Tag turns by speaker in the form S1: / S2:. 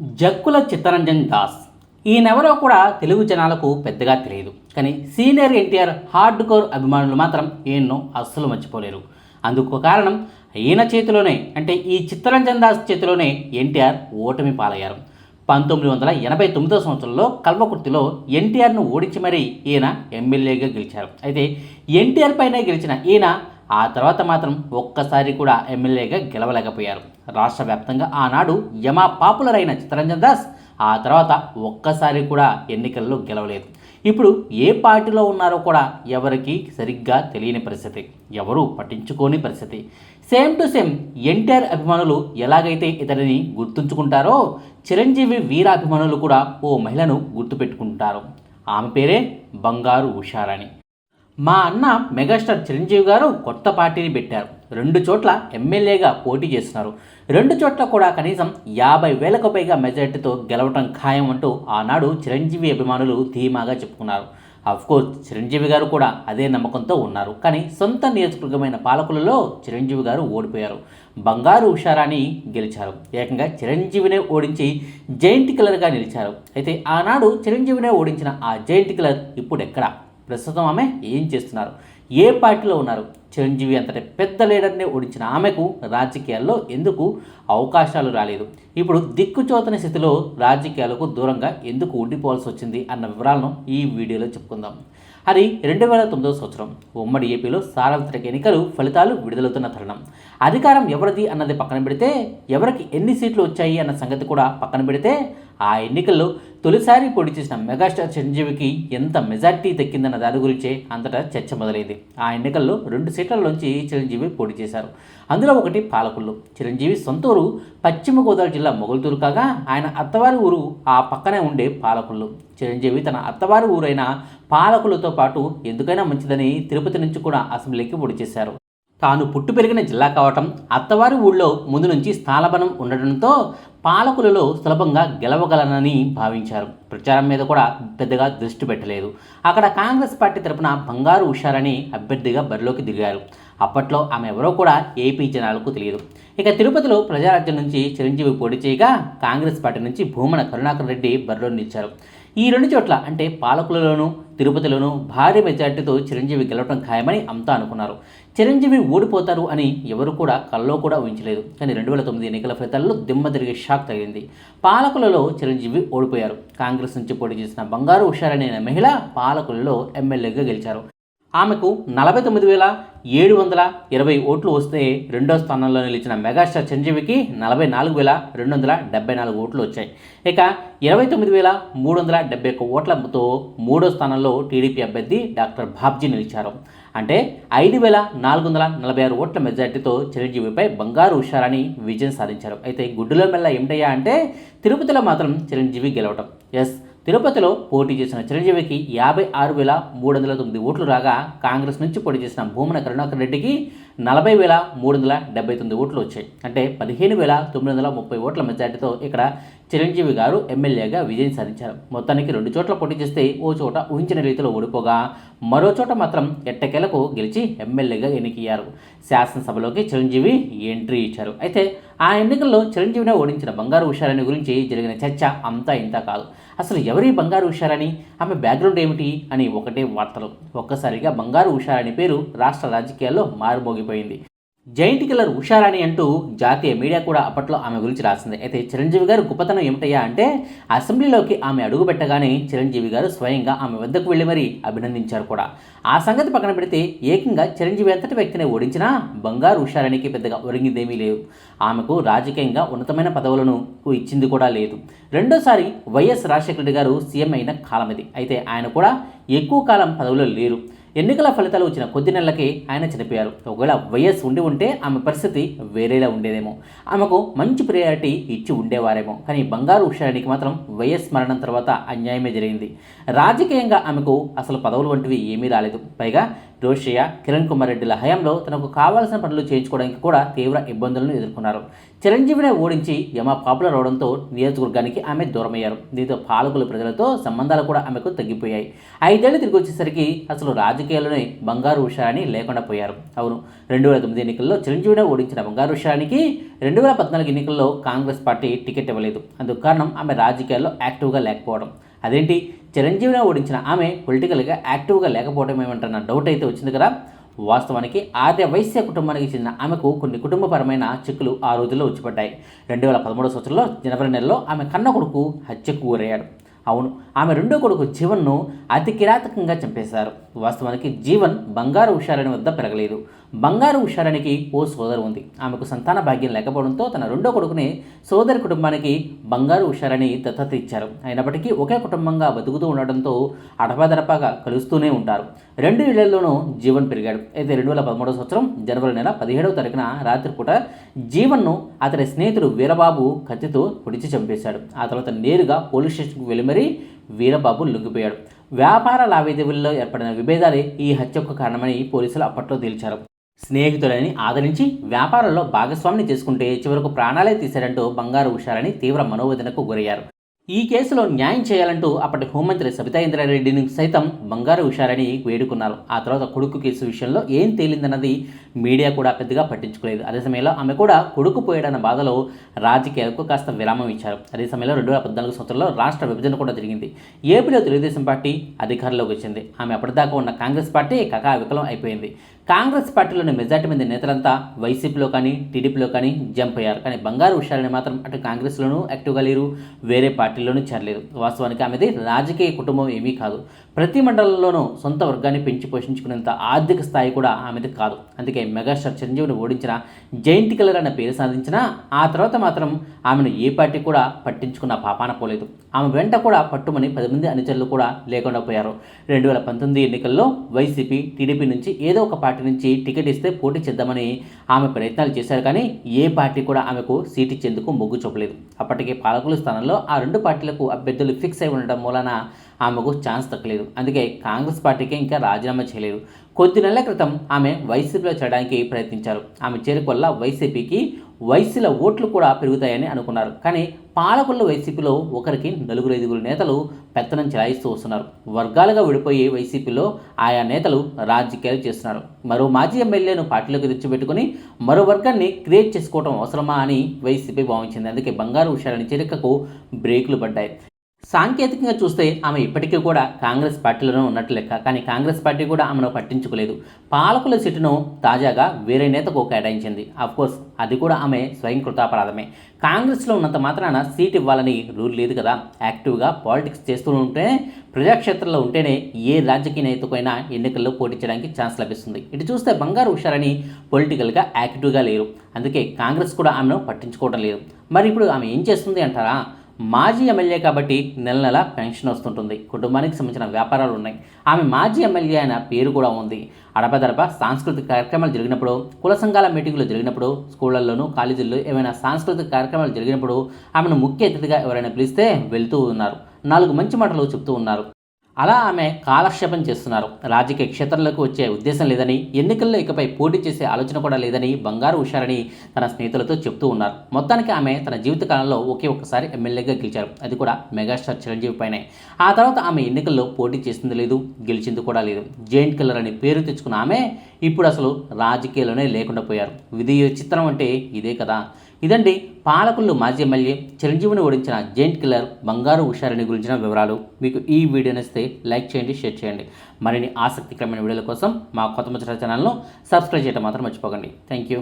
S1: జక్కుల చిత్తరంజన్ దాస్. ఈయనెవరో కూడా తెలుగు జనాలకు పెద్దగా తెలియదు. కానీ సీనియర్ ఎన్టీఆర్ హార్డ్ కోర్ అభిమానులు మాత్రం ఈయన్ను అస్సలు మర్చిపోలేరు. అందుకు కారణం ఈయన చేతిలోనే అంటే ఈ చిత్తరంజన్ దాస్ చేతిలోనే ఎన్టీఆర్ ఓటమి పాలయ్యారు. పంతొమ్మిది వందల ఎనభై తొమ్మిదో సంవత్సరంలో కల్వకుర్తిలో ఎన్టీఆర్ను ఓడించి మరీ ఈయన ఎమ్మెల్యేగా గెలిచారు. అయితే ఎన్టీఆర్ పైనే గెలిచిన ఈయన ఆ తర్వాత మాత్రం ఒక్కసారి కూడా ఎమ్మెల్యేగా గెలవలేకపోయారు. రాష్ట్ర వ్యాప్తంగా ఆనాడు యమా పాపులర్ అయిన చిత్తరంజన్ దాస్ ఆ తర్వాత ఒక్కసారి కూడా ఎన్నికల్లో గెలవలేదు. ఇప్పుడు ఏ పార్టీలో ఉన్నారో కూడా ఎవరికి సరిగ్గా తెలియని పరిస్థితి. ఎవరు పట్టించుకోని పరిస్థితి. సేమ్ టు సేమ్ ఎన్టీఆర్ అభిమానులు ఎలాగైతే ఇతడిని గుర్తుంచుకుంటారో చిరంజీవి వీర అభిమానులు కూడా ఓ మహిళను గుర్తుపెట్టుకుంటారు. ఆమె పేరే బంగారు ఉషారాణి. మా అన్న మెగాస్టార్ చిరంజీవి గారు కొత్త పార్టీని పెట్టారు. రెండు చోట్ల ఎమ్మెల్యేగా పోటీ చేస్తున్నారు. రెండు చోట్ల కూడా కనీసం యాభై వేలకు పైగా మెజార్టీతో గెలవటం ఖాయం అంటూ ఆనాడు చిరంజీవి అభిమానులు ధీమాగా చెప్పుకున్నారు. కోర్స్ చిరంజీవి గారు కూడా అదే నమ్మకంతో ఉన్నారు. కానీ సొంత నియోజకవర్గమైన పాలకులలో చిరంజీవి గారు ఓడిపోయారు. బంగారు ఉషారాని గెలిచారు. ఏకంగా చిరంజీవినే ఓడించి జైంట్ కిల్లర్గా నిలిచారు. అయితే ఆనాడు చిరంజీవినే ఓడించిన ఆ జైంట్ కిల్లర్ ఇప్పుడు ఎక్కడ ప్రస్తుతం ఆమె ఏం చేస్తున్నారు? ఏ పార్టీలో ఉన్నారు? చిరంజీవి అంతటి పెద్ద లీడర్ని ఓడించిన ఆమెకు రాజకీయాల్లో ఎందుకు అవకాశాలు రాలేదు? ఇప్పుడు దిక్కుచోతని స్థితిలో రాజకీయాలకు దూరంగా ఎందుకు ఉండిపోవాల్సి వచ్చింది అన్న వివరాలను ఈ వీడియోలో చెప్పుకుందాం. అది రెండు వేల తొమ్మిదవ సంవత్సరం ఉమ్మడి ఏపీలో సార్వత్రిక ఎన్నికలు ఫలితాలు విడుదలవుతున్న తరుణం. అధికారం ఎవరిది అన్నది పక్కన పెడితే ఎవరికి ఎన్ని సీట్లు వచ్చాయి అన్న సంగతి కూడా పక్కన పెడితే ఆ ఎన్నికల్లో తొలిసారి పోటీ చేసిన మెగాస్టార్ చిరంజీవికి ఎంత మెజార్టీ దక్కిందన్న దాని గురించే అంతటా చర్చ మొదలైంది. ఆ ఎన్నికల్లో రెండు సీట్లలోంచి చిరంజీవి పోటీ చేశారు. అందులో ఒకటి పాలకుళ్ళు చిరంజీవి సొంత ఊరు పశ్చిమ గోదావరి జిల్లా మొగల్తూరు కాగా ఆయన అత్తవారి ఊరు ఆ పక్కనే ఉండే పాలకుళ్ళు చిరంజీవి తన అత్తవారి ఊరైన పాలకులతో పాటు ఎందుకైనా మంచిదని తిరుపతి నుంచి కూడా అసెంబ్లీకి పోటీ చేశారు. తాను పుట్టు పెరిగిన జిల్లా కావటం అత్తవారి ఊళ్ళో ముందు నుంచి స్థానబలం ఉండడంతో పాలకులలో సులభంగా గెలవగలనని భావించారు. ప్రచారం మీద కూడా పెద్దగా దృష్టి పెట్టలేదు. అక్కడ కాంగ్రెస్ పార్టీ తరపున బంగారు ఉషారని అభ్యర్థిగా బరిలోకి దిగారు. అప్పట్లో ఆమె ఎవరో కూడా ఏపీ జనాలకు తెలియదు. ఇక తిరుపతిలో ప్రజారాజ్యం నుంచి చిరంజీవి పోటీ చేయగా కాంగ్రెస్ పార్టీ నుంచి భూమన కరుణాకర్ రెడ్డి బరిలో నిలిచారు ఈ రెండు చోట్ల అంటే పాలకులలోనూ తిరుపతిలోనూ భారీ మెజార్టీతో చిరంజీవి గెలవడం ఖాయమని అంతా అనుకున్నారు. చిరంజీవి ఓడిపోతారు అని ఎవరు కూడా కల్లో కూడా ఊహించలేదు. కానీ రెండు వేల తొమ్మిది ఎన్నికల ఫలితాల్లో దిమ్మ తిరిగే షాక్ తగిలింది. పాలకులలో చిరంజీవి ఓడిపోయారు. కాంగ్రెస్ నుంచి పోటీ చేసిన బంగారు హుషారనే మహిళ పాలకులలో ఎమ్మెల్యేగా గెలిచారు. ఆమెకు నలభై తొమ్మిది వేల ఏడు వందల ఇరవై ఓట్లు వస్తే రెండో స్థానంలో నిలిచిన మెగాస్టార్ చిరంజీవికి నలభై నాలుగు వేల రెండు వందల డెబ్బై నాలుగు ఓట్లు వచ్చాయి. ఇక ఇరవై తొమ్మిది వేల మూడు వందల డెబ్బై ఒక్క ఓట్లతో మూడో స్థానంలో టీడీపీ అభ్యర్థి డాక్టర్ బాబ్జీ నిలిచారు. అంటే ఐదు వేల నాలుగు వందల నలభై ఆరు ఓట్ల మెజార్టీతో చిరంజీవిపై బంగారు హుషారని విజయం సాధించారు. అయితే గుడ్డులో మెల్ల ఏమిటయ్యా అంటే తిరుపతిలో మాత్రం చిరంజీవి గెలవటం. ఎస్ తిరుపతిలో పోటీ చేసిన చిరంజీవికి యాభై ఆరు వేల మూడు వందల తొమ్మిది ఓట్లు రాగా కాంగ్రెస్ నుంచి పోటీ చేసిన భూమన కరుణాకర్ రెడ్డికి నలభై వేల మూడు వందల డెబ్బై తొమ్మిది ఓట్లు వచ్చాయి. అంటే పదిహేను వేల తొమ్మిది వందల ముప్పై ఓట్ల మెజార్టీతో ఇక్కడ చిరంజీవి గారు ఎమ్మెల్యేగా విజయం సాధించారు. మొత్తానికి రెండు చోట్ల పోటీ చేస్తే ఓ చోట ఊహించిన రీతిలో ఓడిపోగా మరోచోట మాత్రం ఎట్టకేలకు గెలిచి ఎమ్మెల్యేగా ఎన్నికయ్యారు. శాసనసభలోకి చిరంజీవి ఎంట్రీ ఇచ్చారు. అయితే ఆ ఎన్నికల్లో చిరంజీవిని ఓడించిన బంగారు హుషారని గురించి జరిగిన చర్చ అంతా ఇంత కాదు. అసలు ఎవరి బంగారు హుషారని ఆమె బ్యాక్గ్రౌండ్ ఏమిటి? అని ఒకటే వార్తలు. ఒక్కసారిగా బంగారు హుషారని పేరు రాష్ట్ర రాజకీయాల్లో మారుమోగిపోయింది. జైంట్ కిల్లర్ ఉషారాణి అంటూ జాతీయ మీడియా కూడా అప్పట్లో ఆమె గురించి రాసింది. అయితే చిరంజీవి గారు గొప్పతనం ఏమిటయ్యా అంటే అసెంబ్లీలోకి ఆమె అడుగు పెట్టగానే చిరంజీవి గారు స్వయంగా ఆమె వద్దకు వెళ్ళి మరీ అభినందించారు కూడా. ఆ సంగతి పక్కన పెడితే ఏకంగా చిరంజీవి అంతటి వ్యక్తిని ఓడించినా బంగారు ఉషారాణికి పెద్దగా ఒరిగిందేమీ లేవు. ఆమెకు రాజకీయంగా ఉన్నతమైన పదవులను ఇచ్చింది కూడా లేదు. రెండోసారి వైఎస్ రాజశేఖర రెడ్డి గారు సీఎం అయిన కాలం ఇది అయితే ఆయన కూడా ఎక్కువ కాలం పదవిలో లేరు. ఎన్నికల ఫలితాలు వచ్చిన కొద్ది నెలలకి ఆయన చనిపోయారు. ఒకవేళ వైఎస్ ఉండి ఉంటే ఆమె పరిస్థితి వేరేలా ఉండేదేమో. ఆమెకు మంచి ప్రియారిటీ ఇచ్చి ఉండేవారేమో. కానీ బంగారు ఉషారానికి మాత్రం వైఎస్ మరణం తర్వాత అన్యాయమే జరిగింది. రాజకీయంగా ఆమెకు అసలు పదవులు వంటివి ఏమీ రాలేదు. పైగా రోషయ్య కిరణ్ కుమార్ రెడ్డిల హయాంలో తనకు కావాల్సిన పనులు చేయించుకోవడానికి కూడా తీవ్ర ఇబ్బందులను ఎదుర్కొన్నారు. చిరంజీవిని ఓడించి యమ పాపులర్ అవడంతో నియోజకవర్గానికి ఆమె దూరమయ్యారు. దీంతో పాలకుల ప్రజలతో సంబంధాలు కూడా ఆమెకు తగ్గిపోయాయి. ఐదేళ్ళు తిరిగి వచ్చేసరికి అసలు రాజకీయాల్లోనే బంగారు ఉషారాణి లేకుండా పోయారు. అవును రెండు వేల తొమ్మిది ఎన్నికల్లో చిరంజీవిని ఓడించిన బంగారు ఉషారానికి రెండు వేల పద్నాలుగు ఎన్నికల్లో కాంగ్రెస్ పార్టీ టికెట్ ఇవ్వలేదు. అందుకు కారణం ఆమె రాజకీయాల్లో యాక్టివ్గా లేకపోవడం. అదేంటి? చిరంజీవిని ఓడించిన ఆమె పొలిటికల్గా యాక్టివ్గా లేకపోవడం ఏమంటున్న డౌట్ అయితే వచ్చింది కదా. వాస్తవానికి ఆర్య వైశ్య కుటుంబానికి చెందిన ఆమెకు కొన్ని కుటుంబపరమైన చిక్కులు ఆ రోజుల్లో వచ్చిపడ్డాయి. రెండు వేల పదమూడవ సంవత్సరంలో జనవరి నెలలో ఆమె కన్న కొడుకు హత్యకు గురయ్యాడు. అవును. ఆమె రెండో కొడుకు జీవన్ను అతి కిరాతకంగా చంపేశారు. వాస్తవానికి జీవన్ బంగారు ఉషారాణి వద్ద పెరగలేదు. బంగారు ఉషారానికి ఓ సోదరు ఉంది. ఆమెకు సంతాన భాగ్యం లేకపోవడంతో తన రెండో కొడుకుని సోదరి కుటుంబానికి బంగారు ఉషారాణి దత్తత ఇచ్చారు. అయినప్పటికీ ఒకే కుటుంబంగా బతుకుతూ ఉండడంతో అడపాదడపాగా కలుస్తూనే ఉంటారు. రెండు ఇళ్ళలోనూ జీవన్ పెరిగాడు. అయితే రెండు వేల పదమూడవ సంవత్సరం జనవరి నెల పదిహేడవ తారీఖున రాత్రిపూట జీవన్ను అతని స్నేహితుడు వీరబాబు కత్తితో పొడిచి చంపేశాడు. ఆ తర్వాత నేరుగా పోలీస్ స్టేషన్కు వెళ్ళి మరీ వీరబాబు లొంగిపోయాడు. వ్యాపార లావాదేవీల్లో ఏర్పడిన విభేదాలే ఈ హత్యకు కారణమని పోలీసులు అప్పట్లో తేల్చారు. స్నేహితులని ఆదరించి వ్యాపారంలో భాగస్వామిని చేసుకుంటే చివరకు ప్రాణాలే తీశారంటూ బంగారు హుషారని తీవ్ర మనోవేదనకు గురయ్యారు. ఈ కేసులో న్యాయం చేయాలంటూ అప్పటి హోంమంత్రి సబితా ఇంద్రారెడ్డిని సైతం బంగారు హుషారని వేడుకున్నారు. ఆ తర్వాత కొడుకు కేసు విషయంలో ఏం తేలిందన్నది మీడియా కూడా పెద్దగా పట్టించుకోలేదు. అదే సమయంలో ఆమె కూడా కొడుకు పోయాడన్న బాధలో రాజకీయాలకు కాస్త విరామం ఇచ్చారు. అదే సమయంలో రెండు వేల పద్నాలుగు సంవత్సరంలో రాష్ట్ర విభజన కూడా జరిగింది. ఏపీలో తెలుగుదేశం పార్టీ అధికారంలోకి వచ్చింది. ఆమె అప్పటిదాకా ఉన్న కాంగ్రెస్ పార్టీ కకా వికలం అయిపోయింది. కాంగ్రెస్ పార్టీలోని మెజార్టీ మంది నేతలంతా వైసీపీలో కానీ టీడీపీలో కానీ జంప్ అయ్యారు. కానీ బంగారు విషయాలని మాత్రం అటు కాంగ్రెస్లోనూ యాక్టివ్గా లేరు వేరే పార్టీల్లోనూ చేరలేదు. వాస్తవానికి ఆమెది రాజకీయ కుటుంబం ఏమీ కాదు. ప్రతి మండలంలోనూ సొంత వర్గాన్ని పెంచి పోషించుకునేంత ఆర్థిక స్థాయి కూడా ఆమెది కాదు. అందుకే మెగాస్టార్ చిరంజీవిని ఓడించిన జైంట్ కిల్లర్ అనే పేరు సాధించిన ఆ తర్వాత మాత్రం ఆమెను ఏ పార్టీ కూడా పట్టించుకున్న పాపాన పోలేదు. ఆమె వెంట కూడా పట్టుమని పది మంది అనుచరులు కూడా లేకుండా పోయారు. రెండు వేల పంతొమ్మిది ఎన్నికల్లో వైసీపీ టీడీపీ నుంచి ఏదో ఒక పార్టీ నుంచి టికెట్ ఇస్తే పోటీ చేద్దామని ఆమె ప్రయత్నాలు చేశారు కానీ ఏ పార్టీ కూడా ఆమెకు సీట్ ఇచ్చేందుకు మొగ్గు చూపలేదు. అప్పటికే పాలకుల స్థానంలో ఆ రెండు పార్టీలకు అభ్యర్థులు ఫిక్స్ అయి ఉండడం మూలన ఆమెకు ఛాన్స్ దక్కలేదు. అందుకే కాంగ్రెస్ పార్టీకి ఇంకా రాజీనామా చేయలేదు. కొద్ది నెలల క్రితం ఆమె వైసీపీలో చేరడానికి ప్రయత్నించారు. ఆమె చేరుకు వల్ల వైసీపీకి వైసీల ఓట్లు కూడా పెరుగుతాయని అనుకున్నారు. కానీ పాలకుల్లో వైసీపీలో ఒకరికి నలుగురు ఐదుగురు నేతలు పెత్తనం చెలాయిస్తూ వస్తున్నారు. వర్గాలుగా విడిపోయి వైసీపీలో ఆయా నేతలు రాజకీయాలు చేస్తున్నారు. మరో మాజీ ఎమ్మెల్యేను పార్టీలోకి తెచ్చిపెట్టుకుని మరో వర్గాన్ని క్రియేట్ చేసుకోవడం అవసరమా అని వైసీపీ భావించింది. అందుకే బంగారు హుషారని చేరికకు బ్రేకులు పడ్డాయి. సాంకేతికంగా చూస్తే ఆమె ఇప్పటికీ కూడా కాంగ్రెస్ పార్టీలోనే ఉన్నట్టు లెక్క. కానీ కాంగ్రెస్ పార్టీ కూడా ఆమెను పట్టించుకోలేదు. పాలకుల సీటును తాజాగా వేరే నేతకు కేటాయించింది. కోర్స్ అది కూడా ఆమె స్వయం కృతాపరాధమే. కాంగ్రెస్లో ఉన్నంత మాత్రాన సీట్ ఇవ్వాలని రూల్ లేదు కదా. యాక్టివ్గా పాలిటిక్స్ చేస్తూ ఉంటే ప్రజాక్షేత్రంలో ఉంటేనే ఏ రాజకీయ నేతకైనా ఎన్నికల్లో పోటీ చేయడానికి ఛాన్స్ లభిస్తుంది. ఇటు చూస్తే బంగారు హుషారని పొలిటికల్గా యాక్టివ్గా లేరు. అందుకే కాంగ్రెస్ కూడా ఆమెను పట్టించుకోవడం లేదు. మరి ఇప్పుడు ఆమె ఏం చేస్తుంది అంటారా? మాజీ ఎమ్మెల్యే కాబట్టి నెల నెల పెన్షన్ వస్తుంటుంది. కుటుంబానికి సంబంధించిన వ్యాపారాలు ఉన్నాయి. ఆమె మాజీ ఎమ్మెల్యే అయిన పేరు కూడా ఉంది. అడపదడప సాంస్కృతిక కార్యక్రమాలు జరిగినప్పుడు కుల సంఘాల మీటింగులు జరిగినప్పుడు స్కూళ్ళల్లోనూ కాలేజీల్లో ఏమైనా సాంస్కృతిక కార్యక్రమాలు జరిగినప్పుడు ఆమెను ముఖ్య అతిథిగా ఎవరైనా పిలిస్తే వెళ్తూ ఉన్నారు. నాలుగు మంచి మాటలు చెప్తూ ఉన్నారు. అలా ఆమె కాలక్షేపం చేస్తున్నారు. రాజకీయ క్షేత్రంలోకి వచ్చే ఉద్దేశం లేదని ఎన్నికల్లో ఇకపై పోటీ చేసే ఆలోచన కూడా లేదని బంగారు హుషారని తన స్నేహితులతో చెప్తూ ఉన్నారు. మొత్తానికి ఆమె తన జీవితకాలంలో ఒకే ఒక్కసారి ఎమ్మెల్యేగా గెలిచారు. అది కూడా మెగాస్టార్ చిరంజీవి పైనే. ఆ తర్వాత ఆమె ఎన్నికల్లో పోటీ చేసింది లేదు గెలిచింది కూడా లేదు. జైంట్ కిల్లర్ అని పేరు తెచ్చుకున్న ఆమె ఇప్పుడు అసలు రాజకీయాల్లోనే లేకుండా పోయారు. విధి చిత్రం అంటే ఇదే కదా. ఇదండి పాలకులు మాజీ ఎమ్మెల్యే చిరంజీవిని ఓడించిన జైంట్ కిల్లర్ బంగారు హుషారిని గురించిన వివరాలు. మీకు ఈ వీడియో నచ్చితే లైక్ చేయండి షేర్ చేయండి. మరిన్ని ఆసక్తికరమైన వీడియోల కోసం మా కొత్త ముచ్చట ఛానల్ను సబ్స్క్రైబ్ చేయడం మాత్రం మర్చిపోకండి. Thank you